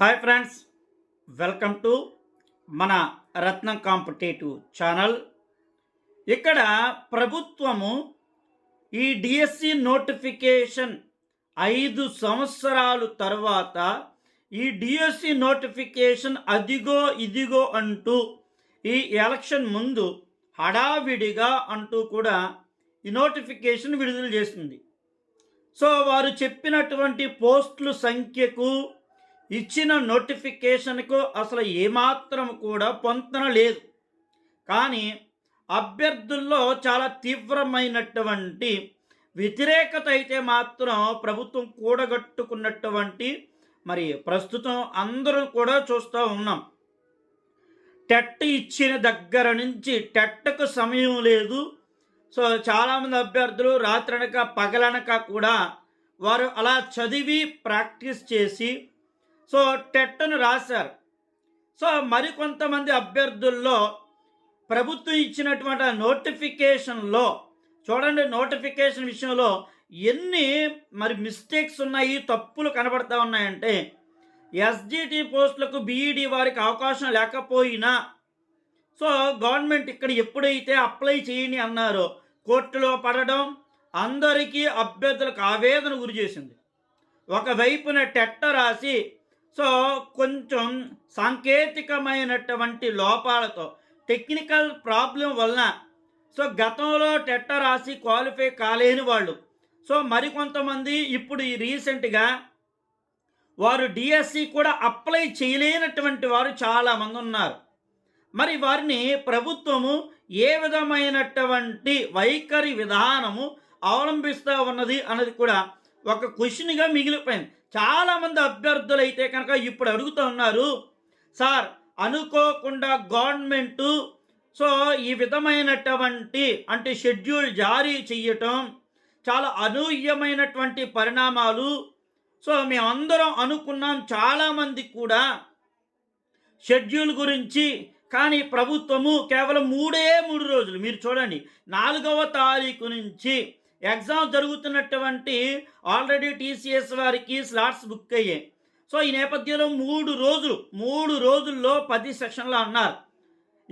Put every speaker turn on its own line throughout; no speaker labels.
Hi friends welcome to మన రత్నం competitive channel. ఇక్కడ ప్రభుత్వము ఈ డిఎస్సి నోటిఫికేషన్ ఐదు సంవత్సరాలు తర్వాత ఈ డిఎస్సి నోటిఫికేషన్ అదిగో ఇదిగో అంటూ ఈ ఎలక్షన్ ముందు హడావిడిగా అంటూ కూడా ఈ నోటిఫికేషన్ విడుదల చేసింది. సో వారు చెప్పినటువంటి పోస్టుల సంఖ్యకు ఇచ్చిన నోటిఫికేషన్కు అసలు ఏమాత్రం కూడా పొంతన లేదు. కానీ అభ్యర్థుల్లో చాలా తీవ్రమైనటువంటి వ్యతిరేకత అయితే మాత్రం ప్రభుత్వం కూడగట్టుకున్నటువంటి మరి ప్రస్తుతం అందరూ కూడా చూస్తూ ఉన్నాం. టెట్ ఇచ్చిన దగ్గర నుంచి టెట్కు సమయం లేదు. సో చాలామంది అభ్యర్థులు రాత్రనక పగలనక కూడా వారు అలా చదివి ప్రాక్టీస్ చేసి సో టెట్టను రాశారు. సో మరికొంతమంది అభ్యర్థుల్లో ప్రభుత్వం ఇచ్చినటువంటి ఆ నోటిఫికేషన్లో చూడండి నోటిఫికేషన్ విషయంలో ఎన్ని మరి మిస్టేక్స్ ఉన్నాయి తప్పులు కనబడతా ఉన్నాయంటే ఎస్జిటి పోస్టులకు బీఈడి వారికి అవకాశం లేకపోయినా సో గవర్నమెంట్ ఇక్కడ ఎప్పుడైతే అప్లై చేయని అన్నారో కోర్టులో పడడం అందరికీ అభ్యర్థులకు ఆవేదన గురి చేసింది. ఒకవైపున టెట్ట రాసి సో కొంచెం సాంకేతికమైనటువంటి లోపాలతో టెక్నికల్ ప్రాబ్లం వలన సో గతంలో టెట్ట రాసి క్వాలిఫై కాలేని వాళ్ళు. సో మరికొంతమంది ఇప్పుడు ఈ రీసెంట్గా వారు డిఎస్సి కూడా అప్లై చేయలేనటువంటి వారు చాలామంది ఉన్నారు. మరి వారిని ప్రభుత్వము ఏ విధమైనటువంటి వైఖరి విధానము అవలంబిస్తూ ఉన్నది అన్నది కూడా ఒక క్వశ్చన్గా మిగిలిపోయింది. చాలామంది అభ్యర్థులు అయితే కనుక ఇప్పుడు అడుగుతూ ఉన్నారు సార్ అనుకోకుండా గవర్నమెంటు సో ఈ విధమైనటువంటి అంటే షెడ్యూల్ జారీ చేయటం చాలా అనూహ్యమైనటువంటి పరిణామాలు. సో మేమందరం అనుకున్నాం చాలామంది కూడా షెడ్యూల్ గురించి కానీ ప్రభుత్వము కేవలం మూడే మూడు రోజులు మీరు చూడండి నాలుగవ తారీఖు నుంచి ఎగ్జామ్ జరుగుతున్నటువంటి ఆల్రెడీ టీసీఎస్ వారికి స్లాట్స్ బుక్ అయ్యాయి. సో ఈ నేపథ్యంలో మూడు రోజులు మూడు రోజుల్లో పది సెషన్లు అన్నారు.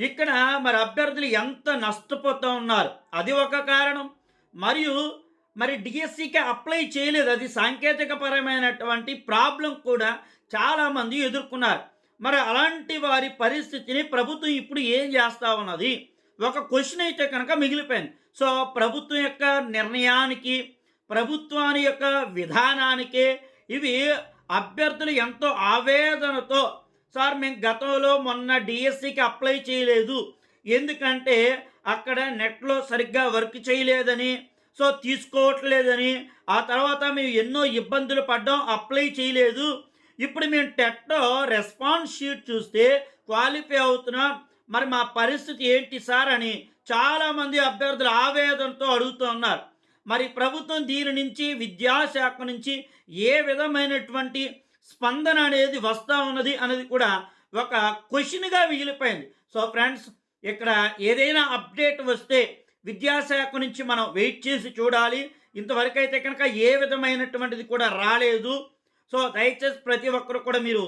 ఇక్కడ మరి అభ్యర్థులు ఎంత నష్టపోతూ ఉన్నారు? అది ఒక కారణం. మరియు మరి డిఎస్సికి అప్లై చేయలేదు. అది సాంకేతిక పరమైనటువంటి ప్రాబ్లం కూడా చాలామంది ఎదుర్కొన్నారు. మరి అలాంటి వారి పరిస్థితిని ప్రభుత్వం ఇప్పుడు ఏం చేస్తా ఉన్నది? ఒక క్వశ్చన్ అయితే కనుక మిగిలిపోయింది. సో ప్రభుత్వం యొక్క నిర్ణయానికి ప్రభుత్వాన్ని యొక్క విధానానికి ఇవి అభ్యర్థులు ఎంతో ఆవేదనతో సార్ మేము గతంలో మొన్న డిఎస్సికి అప్లై చేయలేదు. ఎందుకంటే అక్కడ నెట్లో సరిగ్గా వర్క్ చేయలేదని సో తీసుకోవట్లేదని ఆ తర్వాత మేము ఎన్నో ఇబ్బందులు పడ్డాం అప్లై చేయలేదు. ఇప్పుడు మేము టెట్లో రెస్పాన్స్ షీట్ చూస్తే క్వాలిఫై అవుతున్నాం. మరి మా పరిస్థితి ఏంటి సార్ అని చాలామంది అభ్యర్థులు ఆవేదనతో అడుగుతున్నారు మరి ప్రభుత్వం దీని నుంచి విద్యాశాఖ నుంచి ఏ విధమైనటువంటి స్పందన అనేది వస్తూ ఉన్నది అనేది కూడా ఒక క్వశ్చన్గా మిగిలిపోయింది. సో ఫ్రెండ్స్ ఇక్కడ ఏదైనా అప్డేట్ వస్తే విద్యాశాఖ నుంచి మనం వెయిట్ చేసి చూడాలి. ఇంతవరకు అయితే కనుక ఏ విధమైనటువంటిది కూడా రాలేదు. సో దయచేసి ప్రతి ఒక్కరు కూడా మీరు